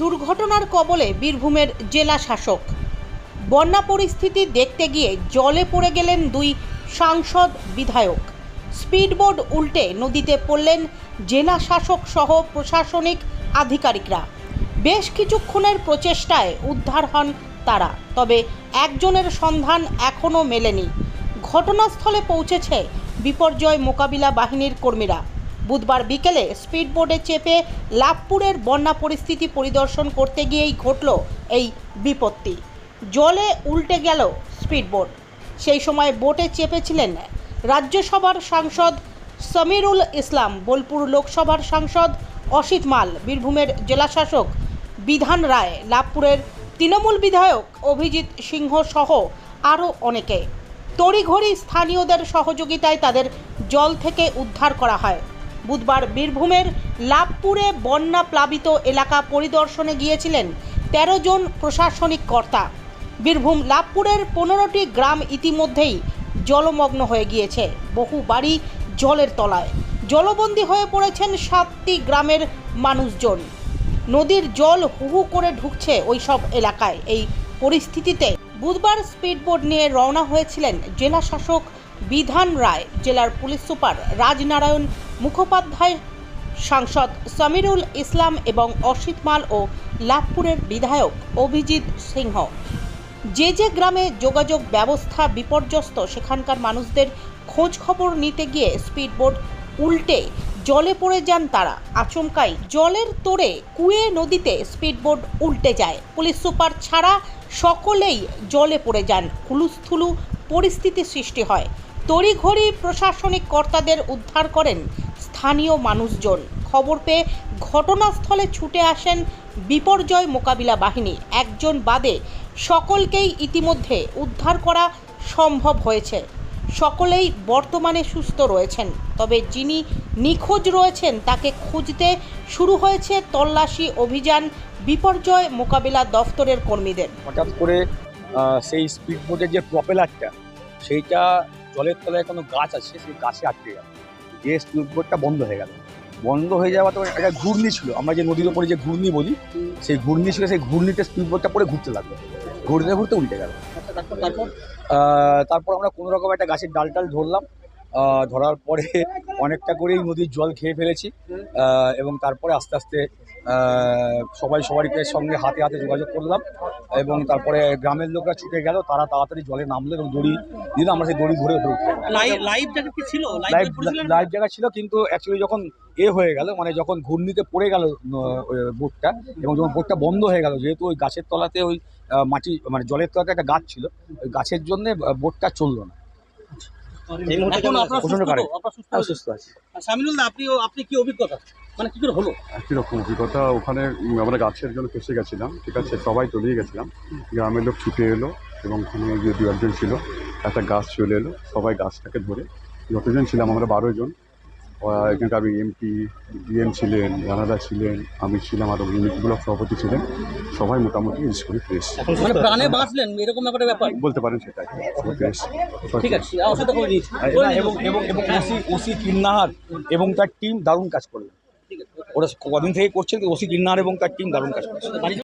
দুর্ঘটনার কবলে বীরভূমের জেলা শাসক। বন্যা পরিস্থিতি দেখতে গিয়ে জলে পড়ে গেলেন দুই সাংসদ বিধায়ক। স্পিডবোট উল্টে নদীতে পড়লেন জেলা শাসক সহ প্রশাসনিক আধিকারিকরা। বেশ কিছুক্ষণের প্রচেষ্টায় উদ্ধার হন তারা, তবে একজনের সন্ধান এখনও মেলেনি। ঘটনাস্থলে পৌঁছেছে বিপর্যয় মোকাবিলা বাহিনীর কর্মীরা। বুধবার বিকেলে স্পিডবোটে চেপে লাভপুরের বন্যা পরিস্থিতি পরিদর্শন করতে গিয়েই ঘটল এই বিপত্তি। জলে উল্টে গেল স্পিডবোট। সেই সময় বোটে চেপেছিলেন রাজ্যসভার সাংসদ সমীরুল ইসলাম, বোলপুর লোকসভার সাংসদ অসিত মাল, বীরভূমের জেলাশাসক বিধান রায়, লাভপুরের তৃণমূল বিধায়ক অভিজিৎ সিংহ সহ আরও অনেকে। তড়িঘড়ি স্থানীয়দের সহযোগিতায় তাদের জল থেকে উদ্ধার করা হয়। বুধবার বীরভূমের লাভপুরে বন্যা প্লাবিত এলাকা পরিদর্শনে গিয়েছিলেন তেরো জন প্রশাসনিক কর্তা। বীরভূম লাভপুরের পনেরোটি গ্রাম ইতিমধ্যেই জলমগ্ন হয়ে গিয়েছে। বহু বাড়ি জলের তলায়। জলবন্দী হয়ে পড়েছেন সাতটি গ্রামের মানুষজন। নদীর জল হু হু করে ঢুকছে ওই সব এলাকায়। এই পরিস্থিতিতে বুধবার স্পিডবোট নিয়ে রওনা হয়েছিলেন জেলা শাসক বিধান রায়। জেলার পুলিশ সুপার রাজনারায়ণ মুখোপাধ্যায়, সাংসদ সমীরুল ইসলাম এবং অসিত মাল ও লাভপুরের বিধায়ক অভিজিৎ সিংহ। যে যে গ্রামে যোগাযোগ ব্যবস্থা বিপর্যস্ত, সেখানকার মানুষদের খোঁজ খবর নিতে গিয়ে স্পিডবোট উল্টে জলে পড়ে যান তারা। আচমকাই জলের তোড়ে কুয়ে নদীতে স্পিডবোট উল্টে যায়। পুলিশ সুপার ছাড়া সকলেই জলে পড়ে যান। হুলুস্থুলু পরিস্থিতি সৃষ্টি হয়। তড়িঘড়ি প্রশাসনিক কর্তাদের উদ্ধার করেন স্থানীয় মানুষজন। খবর পেয়ে ঘটনাস্থলে ছুটে আসেন বিপর্যয় মোকাবিলা বাহিনী। একজন বাদে সকলকেই ইতিমধ্যে উদ্ধার করা সম্ভব হয়েছে। সকলেই বর্তমানে সুস্থ রয়েছেন। তবে যিনি নিখোঁজ রয়েছেন, তাকে খুঁজতে শুরু হয়েছে তল্লাশি অভিযান, বিপর্যয় মোকাবিলা দফতরের কর্মীদের। হঠাৎ করে সেই স্পিড যে প্রপেলারটা সেইটা জলের তলায় কোনো গাছ আছে, সেই গাছে আটকে গেল। যে স্পিড বোটটা বন্ধ হয়ে গেল। বন্ধ হয়ে যাওয়া তো একটা ঘূর্ণি ছিল আমরা যে নদীর ওপরে যে ঘূর্ণি বলি সেই ঘূর্ণি ছিল সেই ঘূর্ণিতে স্পিড বোটটা পরে ঘুরতে লাগল। ঘুরতে ঘুরতে উল্টে গেল। আহ, তারপর আমরা কোনো রকম একটা গাছের ডাল টাল ধরলাম ধরার পরে অনেকটা করেই নদীর জল খেয়ে ফেলেছি। এবং তারপরে আস্তে আস্তে সবাই সবারকে সঙ্গে হাতে হাতে যোগাযোগ করলাম এবং তারপরে গ্রামের লোকরা ছুটে গেল তারা তাড়াতাড়ি জলে নামলো এবং দড়ি দিল আমরা সেই দড়ি ধরে ধরে ছিল? লাইভ জায়গা ছিল কিন্তু অ্যাকচুয়ালি যখন এ হয়ে গেল মানে যখন ঘূর্ণিতে পড়ে গেল বোটটা এবং যখন বোটটা বন্ধ হয়ে গেল যেহেতু ওই গাছের তলাতে ওই মাটি মানে জলের তলাতে একটা গাছ ছিল ওই গাছের জন্য বোটটা চলল না। এখন আপনার? কারেন্ট। সুস্থ আছে। দা আপনি আপনি কি অভিজ্ঞতা? মানে কি করে হলো? একই রকম অভিজ্ঞতা? ওখানে আমরা গাছের জন্য ফেসে গেছিলাম ঠিক আছে? সবাই তলিয়ে গেছিলাম। গ্রামের লোক ছুটে এলো এবং ওখানে যে দু একজন ছিল। একটা গাছ চলে এলো। সবাই গাছটাকে ধরে যতজন ছিলাম আমরা বারো জন এখানকার এমপি ডিএম ছিলেন রানাদা ছিলেন আমি ছিলাম আরও ইউনিট ব্লক সভাপতি ছিলেন সবাই মোটামুটি করে ফ্রেশ মানে প্রাণে বাঁচলেন এরকম একটা ব্যাপার? বলতে পারেন সেটাই ফ্রেশ ঠিক আছে দিয়েছি এবং এবং এবং ওসি ওসি কিন্নাহার এবং তার টিম দারুণ কাজ করল ঠিক আছে ওরা কদিন থেকে করছে ওসি কিন্নাহার এবং তার টিম দারুণ কাজ করছে।